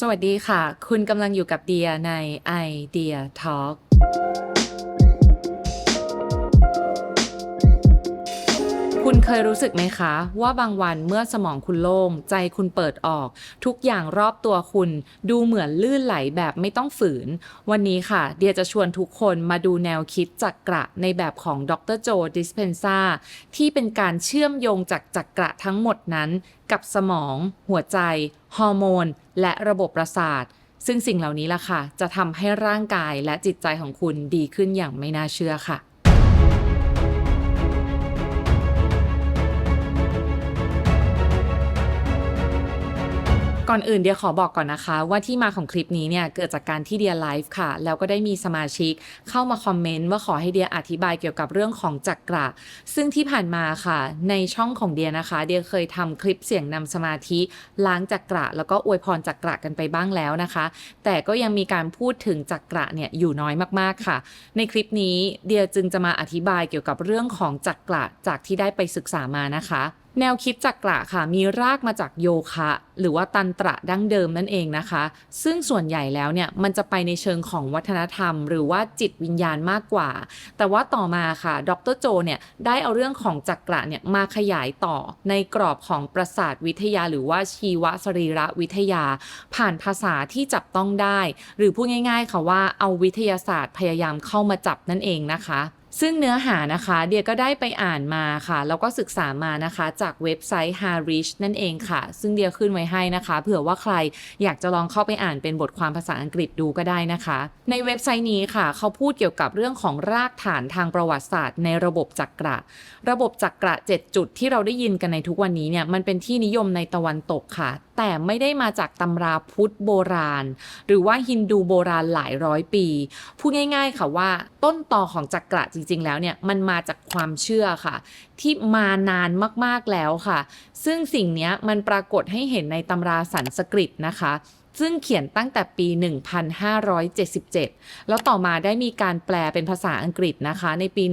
สวัสดีค่ะ คุณกำลังอยู่กับเดียใน Idea Talk เคยรู้สึกไหมคะ ว่าบางวันเมื่อสมองคุณโล่ง ใจคุณเปิดออก ทุกอย่างรอบตัวคุณ ดูเหมือนลื่นไหลแบบไม่ต้องฝืน วันนี้ค่ะ เดียจะชวนทุกคนมาดูแนวคิดจักกระในแบบของดรโจดิสเพนซาที่เป็นการเชื่อมโยงจากจักกระทั้งหมดนั้น กับสมอง หัวใจ ฮอร์โมน และระบบประสาทซึ่งสิ่งเหล่านี้ล่ะค่ะ จะทำให้ร่างกายและจิตใจของคุณดีขึ้นอย่างไม่น่าเชื่อค่ะ ก่อนอื่นเดียขอบอกก่อนนะคะ ว่าที่มาของคลิปนี้เนี่ยเกิดจากการที่เดียไลฟ์ค่ะ แล้วก็ได้มีสมาชิกเข้ามาคอมเมนต์ว่าขอให้เดียอธิบายเกี่ยวกับเรื่องของจักระ ซึ่งที่ผ่านมาค่ะ ในช่องของเดียนะคะ เดียเคยทำคลิปเสียงนำสมาธิล้างจักระ แล้วก็อวยพรจักระกันไปบ้างแล้วนะคะ แต่ก็ยังมีการพูดถึงจักระเนี่ยอยู่น้อยมากๆค่ะ ในคลิปนี้เดียจึงจะมาอธิบายเกี่ยวกับเรื่องของจักระจากที่ได้ไปศึกษามานะคะ แนวคิดจักระค่ะมีรากมาจากโยคะ หรือว่าตันตระดั้งเดิมนั่นเองนะคะ ซึ่งส่วนใหญ่แล้วเนี่ยมันจะไปในเชิงของวัฒนธรรม หรือว่าจิตวิญญาณมากกว่า แต่ว่าต่อมาค่ะดรโจเนี่ยได้เอาเรื่องของจักระเนี่ยมาขยายต่อในกรอบของประสาทวิทยา หรือว่าชีวสรีระวิทยา ผ่านภาษาที่จับต้องได้ หรือพูดง่าย ๆค่ะว่าเอาวิทยาศาสตร์พยายามเข้ามาจับนั่นเองนะคะ ซึ่งเนื้อหานะคะเดียก็ได้ไปอ่านมาค่ะ แล้วก็ศึกษามานะคะจากเว็บไซต์ Harish นั่นเองค่ะ ซึ่งเดียขึ้นไว้ให้นะคะ เผื่อว่าใครอยากจะลองเข้าไปอ่านเป็นบทความภาษาอังกฤษดูก็ได้นะคะ ในเว็บไซต์นี้ค่ะ เขาพูดเกี่ยวกับเรื่องของรากฐานทางประวัติศาสตร์ในระบบจักระ ระบบจักระ 7 จุดที่เราได้ยินกันในทุกวันนี้เนี่ยมันเป็นที่นิยมในตะวันตกค่ะ แต่ไม่ได้มาจากตำราพุทธโบราณ หรือว่าฮินดูโบราณหลายร้อยปี พูดง่ายๆค่ะว่าต้นตอของจักระจริง ๆ แล้วเนี่ยมันมาจากความเชื่อค่ะ ที่มานานมากๆแล้วค่ะ ซึ่งสิ่งนี้มันปรากฏให้เห็นในตำราสันสกฤตนะคะ ซึ่งเขียนตั้งแต่ปี 1577 แล้วต่อมาได้มีการแปลเป็นภาษาอังกฤษนะคะ ในปี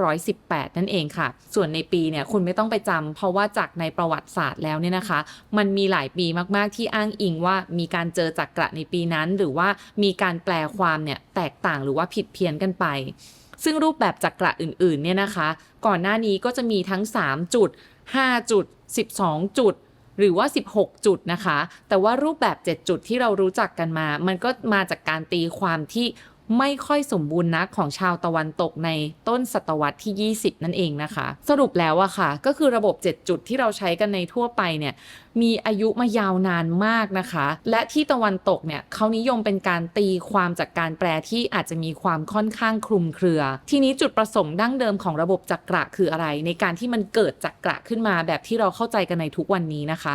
1918 นั่นเองค่ะ ส่วนในปีเนี่ยคุณไม่ต้องไปจำเพราะว่าจากในประวัติศาสตร์แล้วเนี่ยนะคะ มันมีหลายปีมากๆที่อ้างอิงว่ามีการเจอจักระในปีนั้น หรือว่ามีการแปลความเนี่ยแตกต่างหรือว่าผิดเพี้ยนกันไป ซึ่งรูปแบบจักระอื่นๆเนี่ยนะคะ ก่อนหน้านี้ก็จะมีทั้ง 3 จุด 5 จุด 12 จุด หรือว่า 16 จุดนะคะ แต่ว่ารูปแบบ 7 จุดที่เรารู้จักกันมา มันก็มาจากการตีความที่ ไม่ค่อยสมบูรณ์นักของชาวตะวันตกในต้นศตวรรษที่ 20 นั่นเองนะคะ สรุปแล้วอะค่ะ ก็คือระบบ 7 จุดที่เราใช้กันในทั่วไปเนี่ยมีอายุมายาวนานมากนะคะ และที่ตะวันตกเนี่ยเขานิยมเป็นการตีความจากการแปลที่อาจจะมีความค่อนข้างคลุมเครือ ทีนี้จุดประสงค์ดั้งเดิมของระบบจักระคืออะไร ในการที่มันเกิดจักระขึ้นมาแบบที่เราเข้าใจกันในทุกวันนี้นะคะ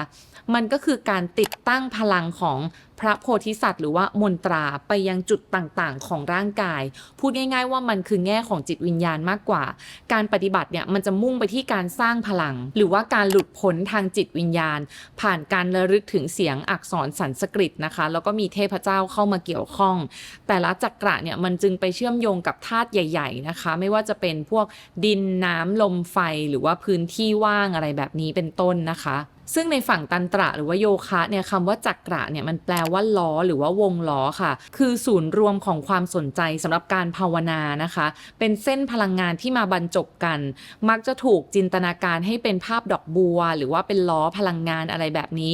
มันก็คือการติดตั้งพลังของพระโพธิสัตว์หรือว่ามนตราไปยังจุดต่างๆ ของร่างกาย พูดง่าย ๆ ว่ามันคือแง่ของจิตวิญญาณมากกว่า การปฏิบัติเนี่ยมันจะมุ่งไปที่การสร้างพลัง หรือว่าการหลุดพ้นทางจิตวิญญาณ ผ่านการระลึกถึงเสียงอักษรสันสกฤตนะคะ แล้วก็มีเทพเจ้าเข้ามาเกี่ยวข้อง แต่ละจักระเนี่ยมันจึงไปเชื่อมโยงกับธาตุใหญ่ ๆนะคะ ไม่ว่าจะเป็นพวกดินน้ำลมไฟหรือว่าพื้นที่ว่างอะไรแบบนี้เป็นต้นนะคะ ซึ่งในฝั่งตันตระหรือว่าโยคะเนี่ยคำว่าจักระเนี่ยมันแปลว่าล้อหรือว่าวงล้อค่ะ คือศูนย์รวมของความสนใจสำหรับการภาวนานะคะ เป็นเส้นพลังงานที่มาบรรจบกัน มักจะถูกจินตนาการให้เป็นภาพดอกบัว หรือว่าเป็นล้อพลังงานอะไรแบบนี้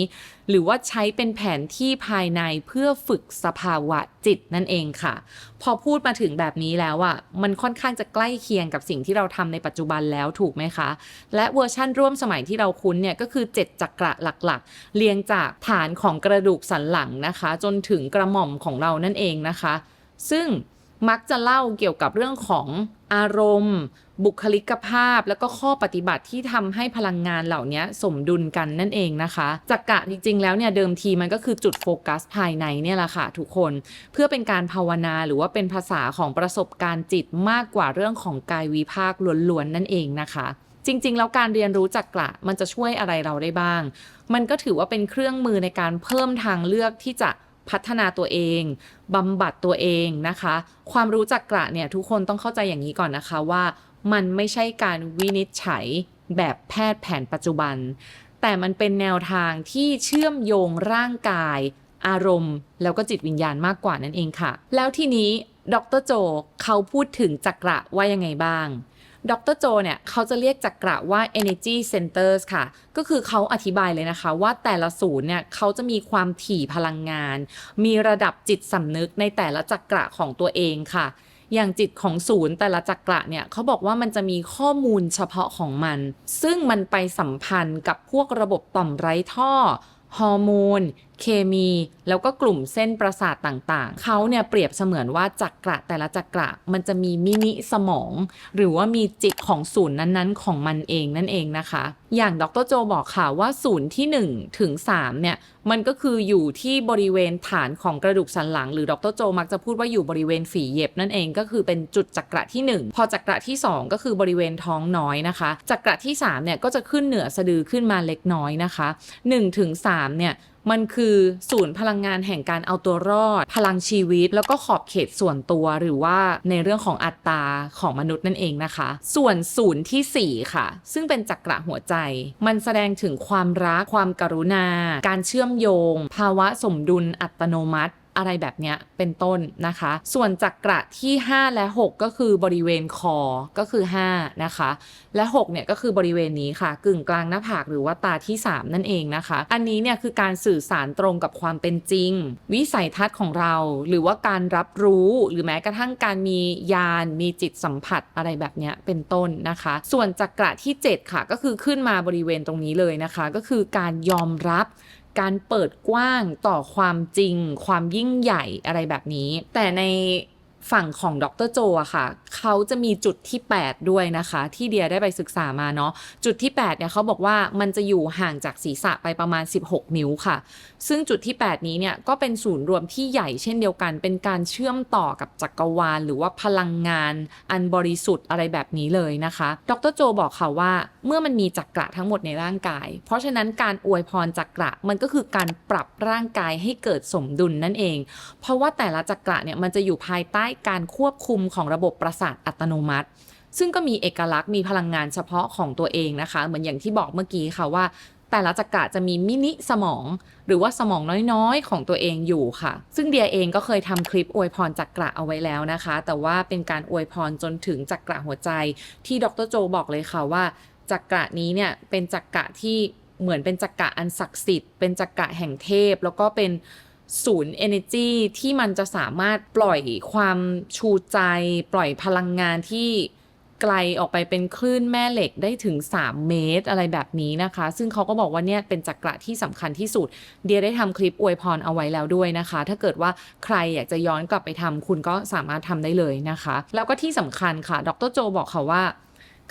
หรือว่าใช้เป็นแผนที่ภายในเพื่อฝึกสภาวะจิตนั่นเองค่ะ พอพูดมาถึงแบบนี้แล้วอะมันค่อนข้างจะใกล้เคียงกับสิ่งที่เราทำในปัจจุบันแล้วถูกไหมคะ และเวอร์ชั่นร่วมสมัยที่เราคุ้นเนี่ยก็คือ 7 จักระหลักๆ เรียงจากฐานของกระดูกสันหลังนะคะ จนถึงกระหม่อมของเรานั่นเองนะคะ ซึ่งมักจะเล่าเกี่ยวกับเรื่องของอารมณ์ บุคลิกภาพแล้วก็ข้อปฏิบัติที่ทำให้พลังงานเหล่านี้สมดุลกันนั่นเองนะคะจักระจริง ๆ แล้วเนี่ยเดิมทีมันก็คือจุดโฟกัสภายในเนี่ยแหละค่ะทุกคนเพื่อเป็นการภาวนาหรือว่าเป็นภาษาของประสบการณ์จิตมากกว่าเรื่องของกายวิภาคล้วนๆนั่นเองนะคะจริง ๆ แล้วการเรียนรู้จักระมันจะช่วยอะไรเราได้บ้าง มันก็ถือว่าเป็นเครื่องมือในการเพิ่มทางเลือกที่จะพัฒนาตัวเองบำบัดตัวเองนะคะ ความรู้จักกระเนี่ยทุกคนต้องเข้าใจอย่างนี้ก่อนนะคะว่า มันไม่ใช่การวินิจฉัยแบบแพทย์แผนปัจจุบัน แต่มันเป็นแนวทางที่เชื่อมโยงร่างกาย อารมณ์ แล้วก็จิตวิญญาณมากกว่านั่นเองค่ะ แล้วทีนี้ดรโจเขาพูดถึงจักระว่ายังไงบ้างดรโจเนี่ยเขาจะเรียกจักระว่า energy centers ค่ะ ก็คือเขาอธิบายเลยนะคะว่าแต่ละศูนย์เนี่ยเขาจะมีความถี่พลังงาน มีระดับจิตสำนึกในแต่ละจักระของตัวเองค่ะ อย่างจิตของศูนย์แต่ละจักระเนี่ยเขาบอกว่ามันจะมีข้อมูลเฉพาะของมัน ซึ่งมันไปสัมพันธ์กับพวกระบบต่อมไร้ท่อ ฮอร์โมนเคมี แล้วก็กลุ่มเส้นประสาทต่างๆ เขาเนี่ยเปรียบเสมือนว่าจักระแต่ละจักระมันจะมีมินิสมอง หรือว่ามีจิตของศูนย์นั้นๆ ของมันเองนั่นเองนะคะ อย่างดรโจบอกค่ะว่าศูนย์ที่ 1 ถึง 3 เนี่ย มันก็คืออยู่ที่บริเวณฐานของกระดูกสันหลัง หรือดรโจมักจะพูดว่าอยู่บริเวณฝีเหย็บนั่นเองก็คือเป็นจุดจักระที่ 1 พอจักระที่ 2 ก็คือบริเวณท้องน้อยนะคะจักระที่3เนี่ยก็จะขึ้นเหนือสะดือขึ้นมาเล็กน้อยนะคะ1ถึง3เนี่ย มันคือศูนย์พลังงานแห่งการเอาตัวรอด พลังชีวิต แล้วก็ขอบเขตส่วนตัวหรือว่าในเรื่องของอัตราของมนุษย์นั่นเองนะคะ ส่วนศูนย์ทีสี่4 ค่ะ ซึ่งเป็นจักระหัวใจ มันแสดงถึงความรักความกรุณา การเชื่อมโยง ภาวะสมดุลอัตโนมัติ อะไรแบบเนี้ยเป็นต้นนะคะ ส่วนจักระที่ 5 และ 6 ก็คือบริเวณคอก็คือ 5 นะคะ และ 6 เนี่ยก็คือบริเวณนี้ค่ะ กึ่งกลางหน้าผากหรือว่าตาที่ 3 นั่นเองนะคะ อันนี้เนี่ยคือการสื่อสารตรงกับความเป็นจริง วิสัยทัศน์ของเรา หรือว่าการรับรู้หรือแม้กระทั่งการมียานมีจิตสัมผัสอะไรแบบเนี้ยเป็นต้นนะคะ ส่วนจักระที่ 7 ค่ะก็คือขึ้นมาบริเวณตรงนี้เลยนะคะ ก็คือการยอมรับ การเปิดกว้างต่อความจริง ความยิ่งใหญ่อะไรแบบนี้ แต่ใน ฝั่งของดรโจอะค่ะ เขาจะมีจุดที่ 8 ด้วยนะคะ ที่เดียได้ไปศึกษามาเนาะจุดที่ 8 เนี่ยเขาบอกว่ามันจะอยู่ห่างจากศีรษะไปประมาณ 16 นิ้วค่ะ ซึ่งจุดที่ 8 นี้เนี่ยก็เป็นศูนย์รวมที่ใหญ่เช่นเดียวกัน เป็นการเชื่อมต่อกับจักรวาล หรือว่าพลังงานอันบริสุทธิ์อะไรแบบนี้เลยนะคะ ดรโจบอกค่ะว่าเมื่อมันมีจักระทั้งหมดในร่างกาย เพราะฉะนั้นการอวยพรจักระมันก็คือการปรับร่างกายให้เกิดสมดุลนั่นเอง เพราะว่าแต่ละจักระเนี่ยมันจะอยู่ภายใต้การควบคุมของระบบประสาทอัตโนมัติ ซึ่งก็มีเอกลักษณ์มีพลังงานเฉพาะของตัวเองนะคะ เหมือนอย่างที่บอกเมื่อกี้ค่ะว่า แต่ละจักระจะมีมินิสมอง หรือว่าสมองน้อยๆ ของตัวเองอยู่ค่ะ ซึ่งเดียเองก็เคยทำคลิปอวยพรจักระเอาไว้แล้วนะคะ แต่ว่าเป็นการอวยพรจนถึงจักระหัวใจ ที่ดรโจบอกเลยค่ะว่าจักระนี้เนี่ยเป็นจักระที่เหมือนเป็นจักระอันศักดิ์สิทธิ์ เป็นจักระแห่งเทพ แล้วก็เป็น ศูนย์ energy ที่มันจะสามารถปล่อยความชูใจ ปล่อยพลังงานที่ไกลออกไปเป็นคลื่นแม่เหล็กได้ถึง 3 เมตรอะไรแบบนี้นะคะ ซึ่งเขาก็บอกว่าเนี่ยเป็นจักระที่สำคัญที่สุด เดียได้ทำคลิปอวยพรเอาไว้แล้วด้วยนะคะ ถ้าเกิดว่าใครอยากจะย้อนกลับไปทำคุณก็สามารถทำได้เลยนะคะ แล้วก็ที่สำคัญค่ะ ดรโจบอกค่ะว่า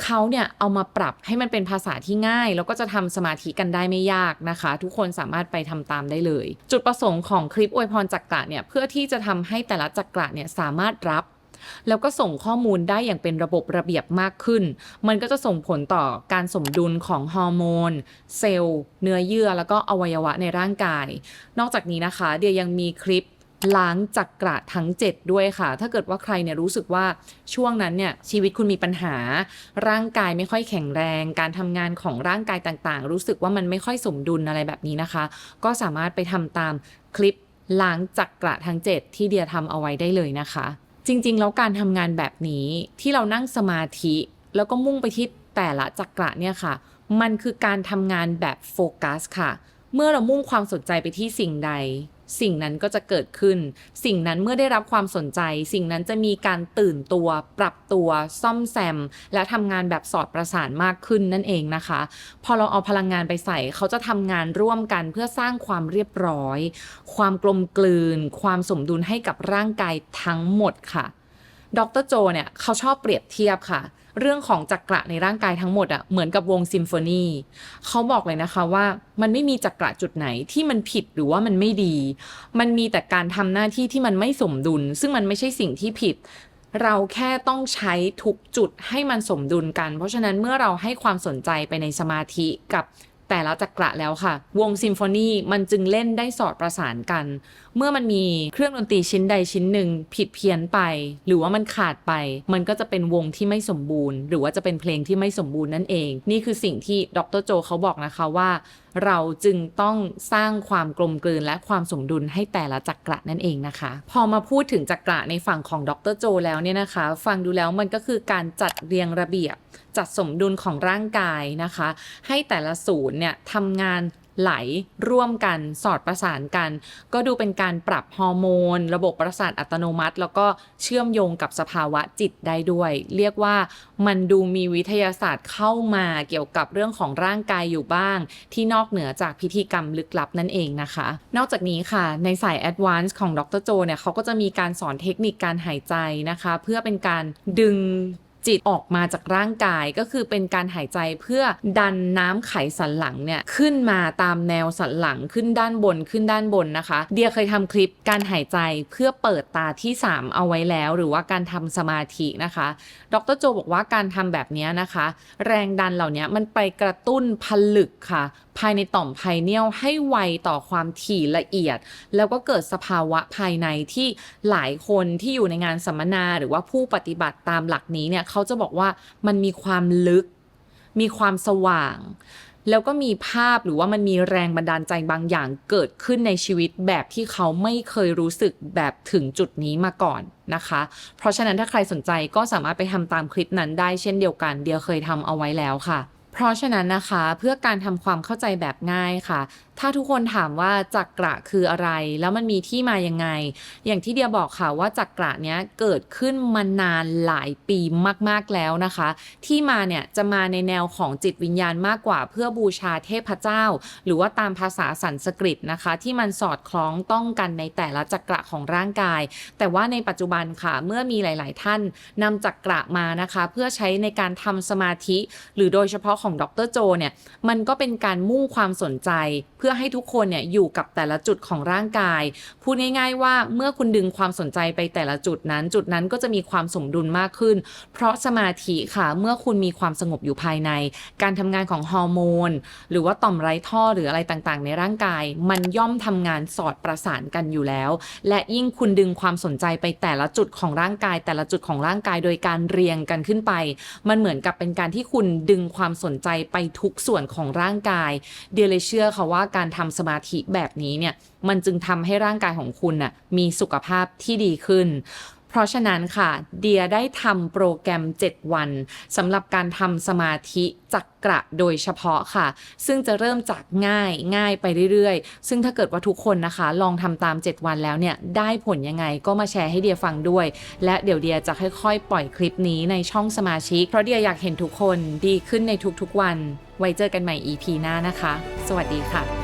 เขาเนี่ยเอามาปรับให้มันเป็นภาษาที่ง่าย แล้วก็จะทำสมาธิกันได้ไม่ยากนะคะ ทุกคนสามารถไปทำตามได้เลย จุดประสงค์ของคลิปอวยพรจักระเนี่ยเพื่อที่จะทำให้แต่ละจักระเนี่ยสามารถรับแล้วก็ส่งข้อมูลได้อย่างเป็นระบบระเบียบมากขึ้น มันก็จะส่งผลต่อการสมดุลของฮอร์โมน เซลล์ เนื้อเยื่อ แล้วก็อวัยวะในร่างกาย นอกจากนี้นะคะ เดียยังมีคลิป ล้างจักระทั้ง 7 ด้วยค่ะ ถ้าเกิดว่าใครเนี่ยรู้สึกว่าช่วงนั้นเนี่ยชีวิตคุณมีปัญหา ร่างกายไม่ค่อยแข็งแรง การทำงานของร่างกายต่างๆ รู้สึกว่ามันไม่ค่อยสมดุลอะไรแบบนี้นะคะ ก็สามารถไปทำตามคลิปล้างจักระทั้ง 7 ที่เดียทำเอาไว้ได้เลยนะคะ จริงๆ แล้วการทำงานแบบนี้ที่เรานั่งสมาธิ แล้วก็มุ่งไปที่แต่ละจักระเนี่ยค่ะ มันคือการทำงานแบบโฟกัสค่ะ เมื่อเรามุ่งความสนใจไปที่สิ่งใด สิ่งนั้นก็จะเกิดขึ้น สิ่งนั้นเมื่อได้รับความสนใจ สิ่งนั้นจะมีการตื่นตัว ปรับตัว ซ่อมแซม และทำงานแบบสอดประสานมากขึ้นนั่นเองนะคะ พอเราเอาพลังงานไปใส่ เขาจะทำงานร่วมกันเพื่อสร้างความเรียบร้อย ความกลมกลืน ความสมดุลให้กับร่างกายทั้งหมดค่ะ ดรโจเนี่ยเขาชอบเปรียบเทียบค่ะ เรื่องของจักระในร่างกายทั้งหมดอะเหมือนกับวงซิมโฟนีเขาบอกเลยนะคะว่ามันไม่มีจักระจุดไหนที่มันผิดหรือว่ามันไม่ดี มันมีแต่การทำหน้าที่ที่มันไม่สมดุล ซึ่งมันไม่ใช่สิ่งที่ผิดเราแค่ต้องใช้ทุกจุดให้มันสมดุลกัน เพราะฉะนั้นเมื่อเราให้ความสนใจไปในสมาธิกับ แต่ละจักระแล้วค่ะ วงซิมโฟนีมันจึงเล่นได้สอดประสานกัน เมื่อมันมีเครื่องดนตรีชิ้นใดชิ้นหนึ่งผิดเพี้ยนไป หรือว่ามันขาดไป มันก็จะเป็นวงที่ไม่สมบูรณ์ หรือว่าจะเป็นเพลงที่ไม่สมบูรณ์นั่นเอง นี่คือสิ่งที่ดรโจเขาบอกนะคะว่า เราจึงต้องสร้างความกลมกลืนและความสมดุลให้แต่ละจักระนั่นเองนะคะ พอมาพูดถึงจักระในฝั่งของดรโจแล้วเนี่ยนะคะ ฟังดูแล้วมันก็คือการจัดเรียงระเบียบ จัดสมดุลของร่างกายนะคะ ให้แต่ละศูนย์เนี่ยทำงาน ไหลร่วมกันสอดประสานกัน ก็ดูเป็นการปรับฮอร์โมน ระบบประสาทอัตโนมัติ แล้วก็เชื่อมโยงกับสภาวะจิตได้ด้วย เรียกว่ามันดูมีวิทยาศาสตร์เข้ามาเกี่ยวกับเรื่องของร่างกายอยู่บ้าง ที่นอกเหนือจากพิธีกรรมลึกลับนั่นเองนะคะ นอกจากนี้ค่ะในสายแอดวานซ์ของดรโจเนี่ยเขาก็จะมีการสอนเทคนิคการหายใจนะคะ เพื่อเป็นการดึง จิตออกมาจากร่างกายก็คือเป็นการหายใจเพื่อดันน้ำไขสันหลังเนี่ยขึ้นมาตามแนวสันหลังขึ้นด้านบนขึ้นด้านบนนะคะ เดียเคยทำคลิปการหายใจเพื่อเปิดตาที่ 3 เอาไว้แล้ว หรือว่าการทำสมาธินะคะ ดรโจบอกว่าการทำแบบนี้นะคะ แรงดันเหล่านี้มันไปกระตุ้นผลึกค่ะ ภายในต่อมไพเนียลให้ไวต่อความถี่ละเอียด แล้วก็เกิดสภาวะภายในที่หลายคนที่อยู่ในงานสัมมนาหรือว่าผู้ปฏิบัติตามหลักนี้เนี่ยเขาจะบอกว่ามันมีความลึก มีความสว่าง แล้วก็มีภาพหรือว่ามันมีแรงบันดาลใจบางอย่างเกิดขึ้นในชีวิตแบบที่เขาไม่เคยรู้สึกแบบถึงจุดนี้มาก่อนนะคะ เพราะฉะนั้นถ้าใครสนใจก็สามารถไปทำตามคลิปนั้นได้เช่นเดียวกัน เดียวเคยทำเอาไว้แล้วค่ะ เพราะฉะนั้นนะคะเพื่อการทำความเข้าใจแบบง่ายค่ะ ถ้าทุกคนถามว่าจักระคืออะไร แล้วมันมีที่มายังไง อย่างที่เดียบอกค่ะว่าจักระเนี้ยเกิดขึ้นมานานหลายปีมากๆแล้วนะคะ ที่มาเนี่ยจะมาในแนวของจิตวิญญาณมากกว่า เพื่อบูชาเทพเจ้า หรือว่าตามภาษาสันสกฤตนะคะ ที่มันสอดคล้องต้องกันในแต่ละจักระของร่างกาย แต่ว่าในปัจจุบันค่ะเมื่อมีหลาย ๆ ท่านนำจักระมานะคะ เพื่อใช้ในการทำสมาธิ หรือโดยเฉพาะของดรโจเนี่ยมันก็เป็นการมุ่งความสนใจ เพื่อให้ทุกคนเนี่ยอยู่กับแต่ละจุดของร่างกาย พูดง่าย ๆ ว่าเมื่อคุณดึงความสนใจไปแต่ละจุดนั้น จุดนั้นก็จะมีความสมดุลมากขึ้น เพราะสมาธิค่ะเมื่อคุณมีความสงบอยู่ภายใน การทำงานของฮอร์โมนหรือว่าต่อมไร้ท่อหรืออะไรต่างๆ ในร่างกาย มันย่อมทำงานสอดประสานกันอยู่แล้ว และยิ่งคุณดึงความสนใจไปแต่ละจุดของร่างกาย แต่ละจุดของร่างกายโดยการเรียงกันขึ้นไป มันเหมือนกับเป็นการที่คุณดึงความสนใจไปทุกส่วนของร่างกาย เดียเลยเชื่อค่ะว่าการทำสมาธิแบบนี้เนี่ยมันจึงทำให้ร่างกายของคุณน่ะมีสุขภาพที่ดีขึ้น เพราะฉะนั้นค่ะเดียได้ทำโปรแกรม 7 วันสำหรับการทำสมาธิจักระโดยเฉพาะค่ะ ซึ่งจะเริ่มจากง่ายง่ายไปเรื่อยๆ ซึ่งถ้าเกิดว่าทุกคนนะคะ ลองทำตาม 7 วันแล้วเนี่ยได้ผลยังไงก็มาแชร์ให้เดียฟังด้วย และเดี๋ยวเดียจะค่อยๆ ปล่อยคลิปนี้ในช่องสมาชิก เพราะเดียอยากเห็นทุกคนดีขึ้นในทุกๆวัน ไว้เจอกันใหม่ EP หน้านะคะ สวัสดีค่ะ